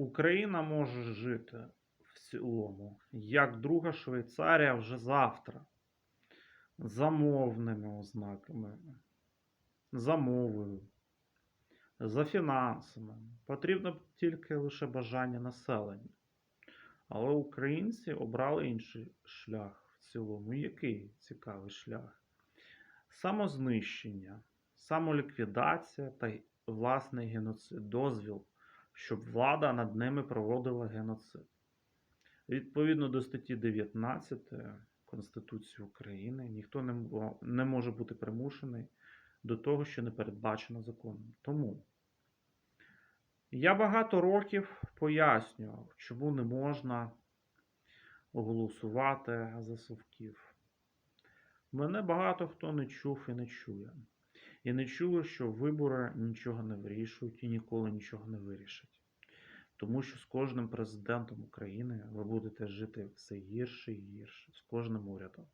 Україна може жити в цілому, як друга Швейцарія вже завтра. За мовними ознаками, за мовою, за фінансами. Потрібно тільки лише бажання населення. Але українці обрали інший шлях в цілому. Який цікавий шлях? Самознищення, самоліквідація та власний геноцид, дозвіл, щоб влада над ними проводила геноцид. Відповідно до статті 19 Конституції України, ніхто не, може бути примушений до того, що не передбачено законом. Тому я багато років пояснював, чому не можна голосувати за совків. Мене багато хто не чув і не чує. І не чули, що вибори нічого не вирішують і ніколи нічого не вирішать. Тому що з кожним президентом України ви будете жити все гірше і гірше, з кожним урядом.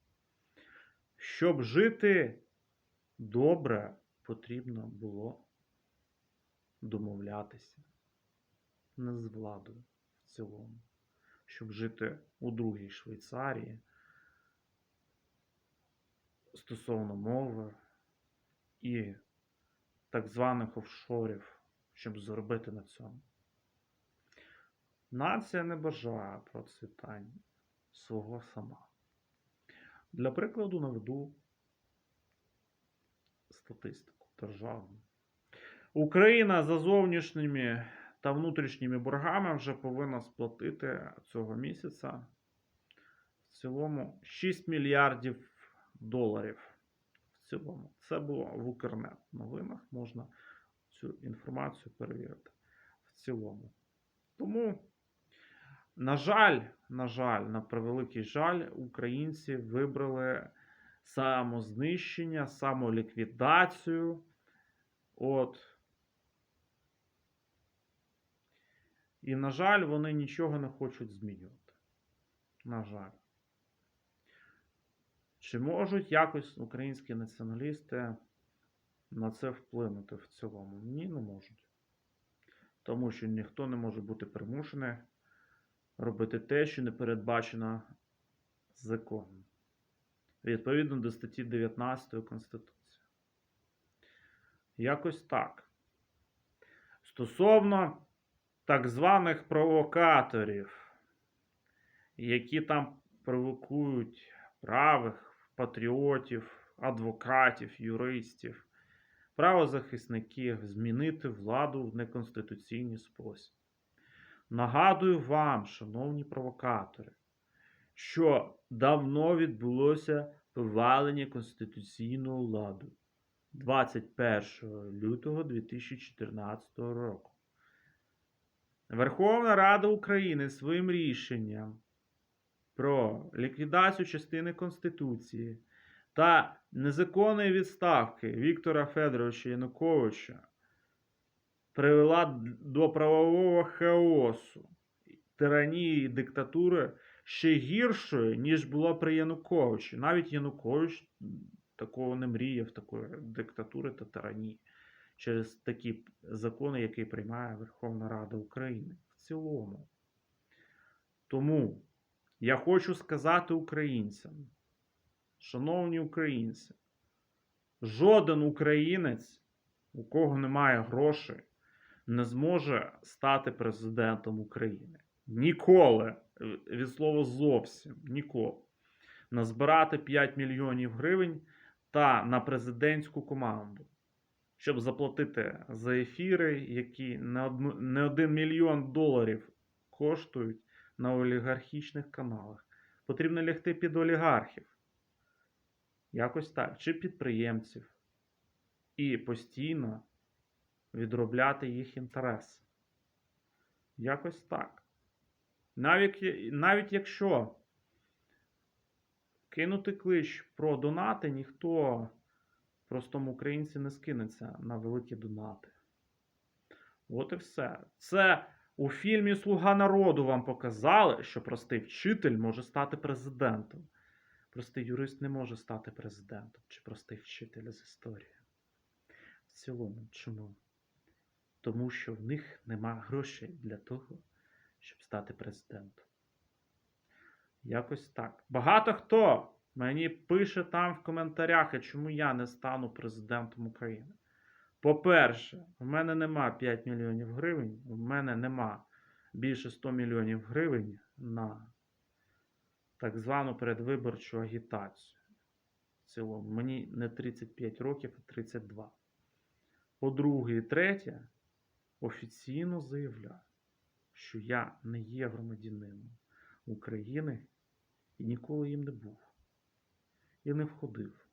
Щоб жити добре, потрібно було домовлятися не з владою в цілому. Щоб жити у другій Швейцарії стосовно мови і так званих офшорів, щоб заробити на цьому. Нація не бажає процвітання свого сама. Для прикладу наведу статистику державну. Україна за зовнішніми та внутрішніми боргами вже повинна сплатити цього місяця в цілому 6 мільярдів доларів. Цілому. Це було в Укрнет новинах. Можна цю інформацію перевірити в цілому. Тому, на жаль, на жаль, на превеликий жаль, українці вибрали самознищення, самоліквідацію. От. І, на жаль, вони нічого не хочуть змінювати. На жаль. Чи можуть якось українські націоналісти на це вплинути в цілому? Ні, не можуть. Тому що ніхто не може бути примушений робити те, що не передбачено законом. Відповідно до статті 19 Конституції. Якось так. Стосовно так званих провокаторів, які там провокують правих, патріотів, адвокатів, юристів, правозахисників змінити владу в неконституційний спосіб. Нагадую вам, шановні провокатори, що давно відбулося повалення конституційного ладу 21 лютого 2014 року. Верховна Рада України своїм рішенням про ліквідацію частини Конституції та незаконної відставки Віктора Федоровича Януковича привела до правового хаосу, тиранії і диктатури ще гіршої, ніж була при Януковичі. Навіть Янукович такого не мріяв, такої диктатури та тиранії через такі закони, які приймає Верховна Рада України в цілому. Тому я хочу сказати українцям, шановні українці, жоден українець, у кого немає грошей, не зможе стати президентом України. Ніколи, від слова зовсім ніколи. Назбирати 5 мільйонів гривень та на президентську команду, щоб заплатити за ефіри, які не, один мільйон доларів коштують на олігархічних каналах. Потрібно лягти під олігархів. Якось так, чи підприємців. І постійно відробляти їх інтереси. Якось так. Навіть, навіть якщо кинути клич про донати, ніхто простому українці не скинеться на великі донати. От і все. Це у фільмі Слуга народу вам показали, що простий вчитель може стати президентом. Простий юрист не може стати президентом чи простий вчитель з історії. В цілому, чому? Тому що в них нема грошей для того, щоб стати президентом. Якось так. Багато хто мені пише там в коментарях, чому я не стану президентом України. По-перше, в мене нема 5 мільйонів гривень, в мене нема більше 100 мільйонів гривень на так звану передвиборчу агітацію. В цілому, мені не 35 років, а 32. По-друге і третє, офіційно заявляю, що я не є громадянином України і ніколи їм не був. І не входив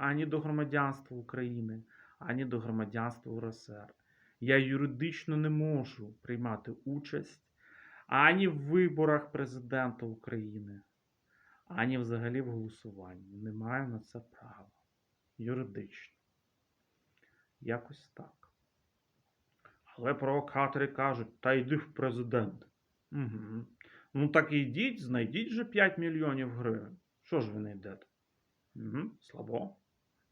ані до громадянства України, ані до громадянства УРСР. Я юридично не можу приймати участь ані в виборах президента України, ані взагалі в голосуванні. Не маю на це права. Юридично. Якось так. Але провокатори кажуть, та йди в президент. Угу. Ну так і йдіть, знайдіть же 5 мільйонів гривень. Що ж ви не йдете? Угу. Слабо.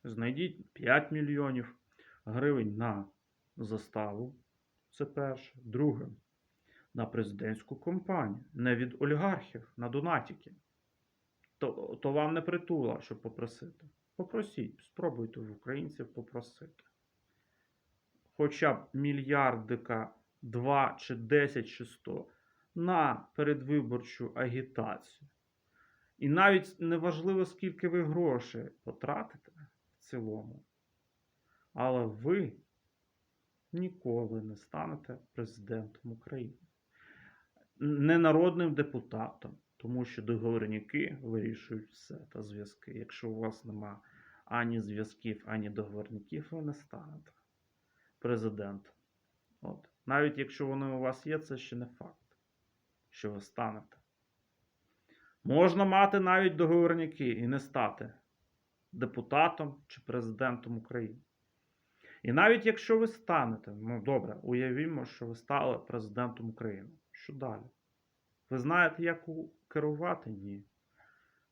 Знайдіть 5 мільйонів гривень на заставу. Це перше. Друге. На президентську кампанію. Не від олігархів, на донатіки. То, то вам не притула, щоб попросити. Попросіть, спробуйте в українців попросити. Хоча б мільярдика 2 чи 10 чи 100 на передвиборчу агітацію. І навіть неважливо, скільки ви грошей потратите в цілому. Але ви ніколи не станете президентом України. Не народним депутатом, тому що договорники вирішують все та зв'язки. Якщо у вас нема ані зв'язків, ані договорників, ви не станете президентом. От. Навіть якщо вони у вас є, це ще не факт, що ви станете. Можна мати навіть договорники і не стати депутатом чи президентом України. І навіть якщо ви станете, ну добре, уявімо, що ви стали президентом України. Що далі? Ви знаєте, як керувати? Ні.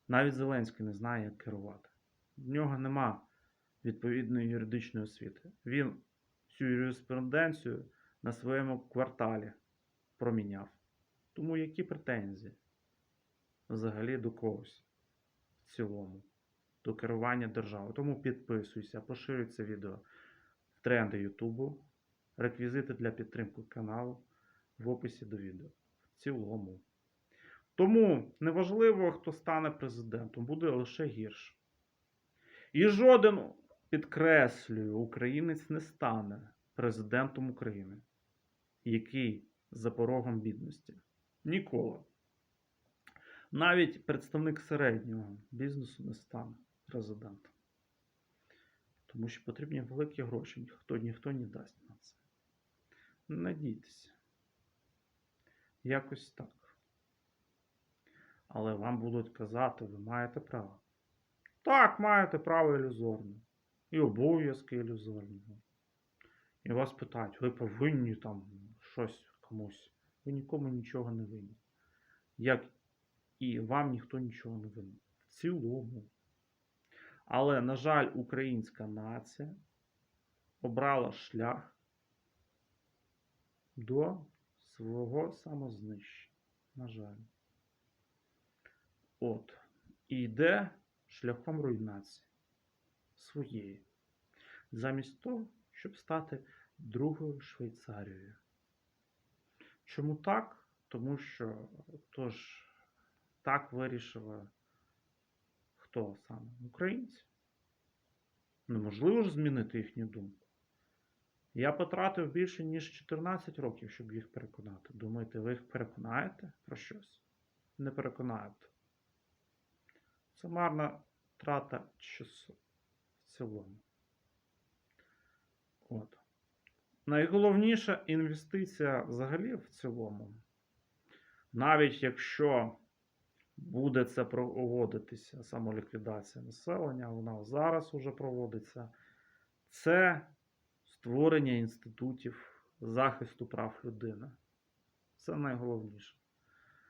Навіть Зеленський не знає, як керувати. В нього нема відповідної юридичної освіти. Він цю юриспруденцію на своєму кварталі проміняв. Тому які претензії взагалі до когось в цілому, до керування державою. Тому підписуйся, поширюй це відео тренди Ютубу, реквізити для підтримки каналу в описі до відео. В цілому. Тому неважливо, хто стане президентом, буде лише гірше. І жоден, підкреслюю, українець не стане президентом України, який за порогом бідності. Ніколи. Навіть представник середнього бізнесу не стане президентом. Тому що потрібні великі гроші, ніхто, ніхто не дасть на це. Надійтеся. Якось так. Але вам будуть казати, ви маєте право. Так, маєте право ілюзорне. І обов'язки ілюзорні. І вас питають, ви повинні там щось комусь. Ви нікому нічого не винні. Як і вам ніхто нічого не винен. В цілому. Але, на жаль, українська нація обрала шлях до свого самознищення. На жаль. От. І йде шляхом руйнації своєї. Замість того, щоб стати другою Швейцарією. Чому так? Тому що тож так вирішили хто саме? Українці. Неможливо ж змінити їхню думку. Я потратив більше, ніж 14 років, щоб їх переконати. Думаєте, ви їх переконаєте про щось? Не переконаєте. Це марна трата часу в цілому. От. Найголовніша інвестиція взагалі в цілому, навіть якщо буде це проводитися, самоліквідація населення, вона зараз уже проводиться, це створення інститутів захисту прав людини. Це найголовніше.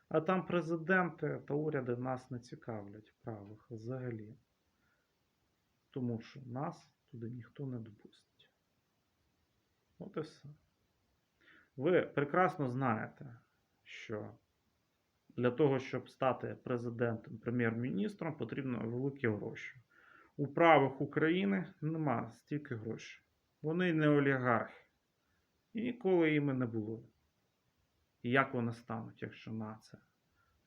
А там президенти та уряди нас не цікавлять в правах взагалі. Тому що нас туди ніхто не допустить. От і все. Ви прекрасно знаєте, що для того, щоб стати президентом, прем'єр-міністром, потрібно великі гроші. У правих України нема стільки грошей. Вони не олігархи. І ніколи іми не були. І як вони стануть, якщо нація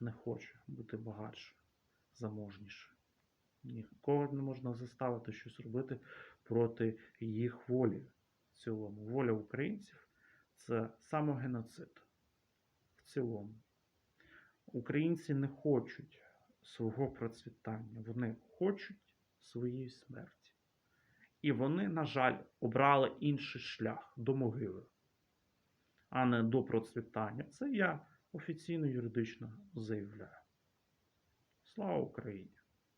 не хоче бути багатше, заможніше? Нікого не можна заставити щось робити проти їх волі. В цілому. Воля українців це самогеноцид. В цілому. Українці не хочуть свого процвітання, вони хочуть своєї смерті. І вони, на жаль, обрали інший шлях до могили, а не до процвітання. Це я офіційно юридично заявляю. Слава Україні!